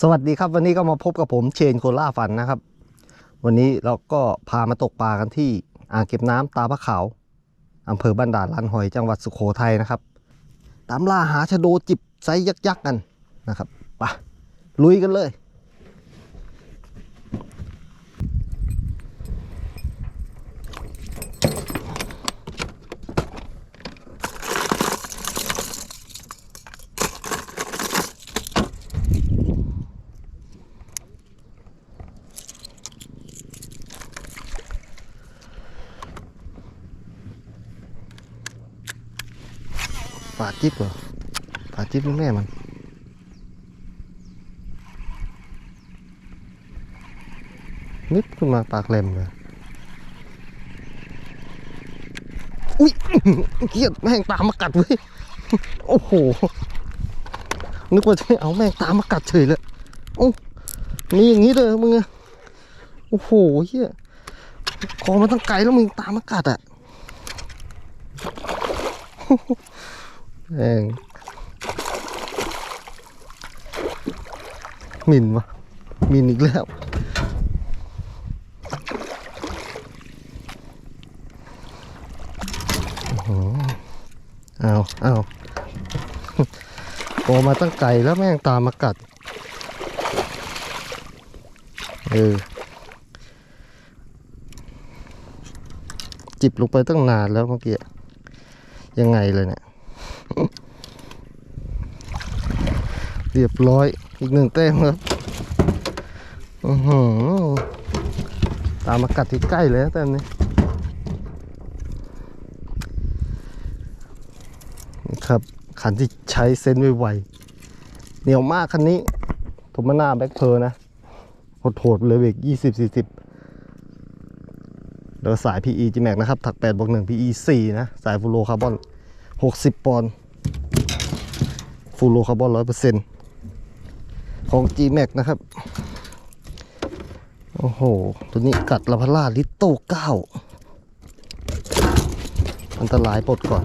สวัสดีครับวันนี้ก็มาพบกับผมเชนโคล่าฟันนะครับ วันนี้เราก็พามาตกปลากันที่อ่างเก็บน้ำตาพระขาวอำเภอบ้านด่านลันหอยจังหวัดสุโขทัยนะครับ ตามล่าหาชะโดจิบไซยักษ์ๆกันนะครับไปลุยกันเลย ปลาจิ๊บเหรอปลาจิ๊บแม่มันนิดขึ้นมาปากแหลมเลยอุ้ยเกลียดแม่งตามมากัดเว้ยโอ้โหนึกว่าจะไม่เอาแม่งตามมากัดเฉยเลยโอ้มีอย่างนี้เลยมึงอะโอ้โหเฮียคอมาตั้งไกลแล้วมึงตามมากัดอะ แม่งหมินวะหมินอีกแล้วโอ้โหเอาเอาโตมาตั้งไกลแล้วแม่งตามมากัด เออ จิบลงไปตั้งนานแล้วเมื่อกี้ ยังไงเลยเนี่ย เรียบร้อยอีกหนึ่งแต้มครับอือหือตามมากัดที่ใกล้เลยนะแต้มนี้นี่ครับขันที่ใช้เส้นไวๆเหนียวมากคันนี้ผมมาหน้าแบ็คเพอร์นะโหดๆเลยเบรกยี่สิบสี่สิบแล้วสาย PE G Max นะครับ ถัก8บวก1 PE 4 นะ สายฟูโรคาร์บอน 60 ปอนด์ฟูโรคาร์บอน 100% ของ G Max นะครับ โอ้โห ตัวนี้กัดลาพาร่าลิตโต้9อันตรายปลดก่อน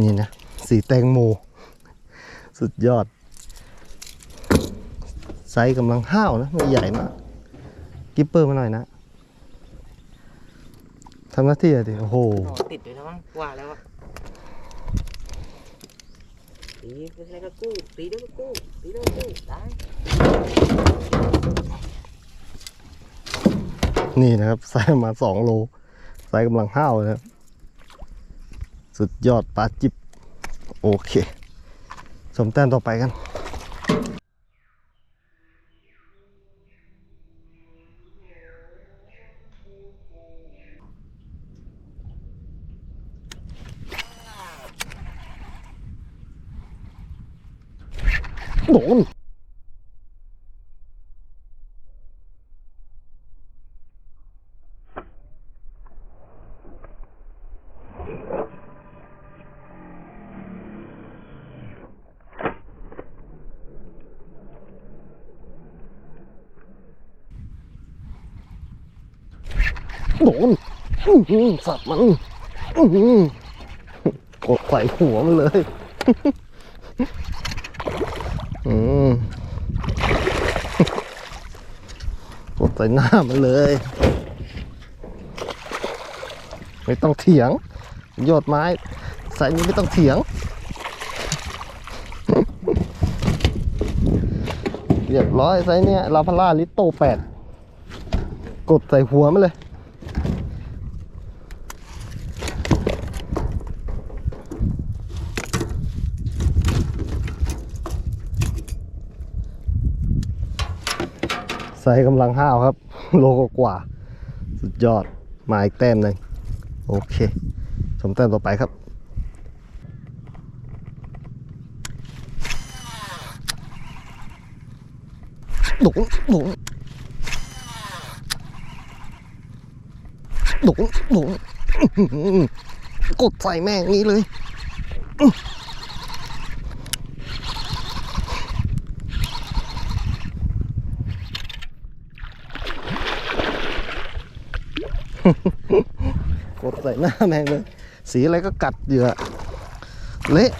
นี่นะ สีแตงโม สุดยอด ไซส์กำลังห้าวนะ ไม่ใหญ่มาก กิปเปอร์มาหน่อยนะ ทำหน้าที่อะดิ โอ้โหหนอนติดเลยนะมั้งว่าแล้วอะตีไม่ใช่ก็กู้ตีแล้วก็กู้ตีแล้วก็กู้ได้นี่นะครับไซส์ประมาณสองโลไซส์กำลังห้าวเลยนะครับ สุดยอดปลาจิบ โอเค สมแต้มต่อไปกัน โดนโดนอื้อหือสับมันอื้อหือกดใส่หัวมันเลยอืม กดใส่หน้ามันเลย ไม่ต้องเถียง ยอดไม้ใส่นี้ไม่ต้องเถียง เรียบร้อยไซส์เนี้ยลาพาร่าลิตโตแปด กดใส่หัวมันเลย ไซส์กำลังห้าวครับ โลกกว่า สุดยอด มาอีกแต้มหนึ่งโอเคชมแต้มต่อไปครับหนุนหนุนหนุนหนุนอื้อหือกดใส่แม่งงี้เลย กดใส่หน้าแม่งเลย สีอะไรก็กัดเหยื่อเละ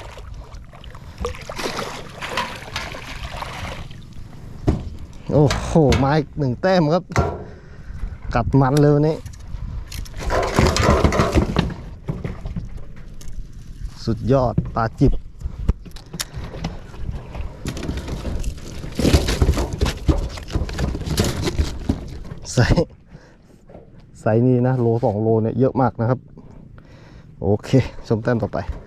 โอ้โห มาอีกหนึ่งแต้มครับ กัดมันเลยวันนี้ สุดยอดปลาจิบใส่ ไซส์นี้นะโลสองโลเนี่ยเยอะมากนะครับ โอเค ชมแต้มต่อไป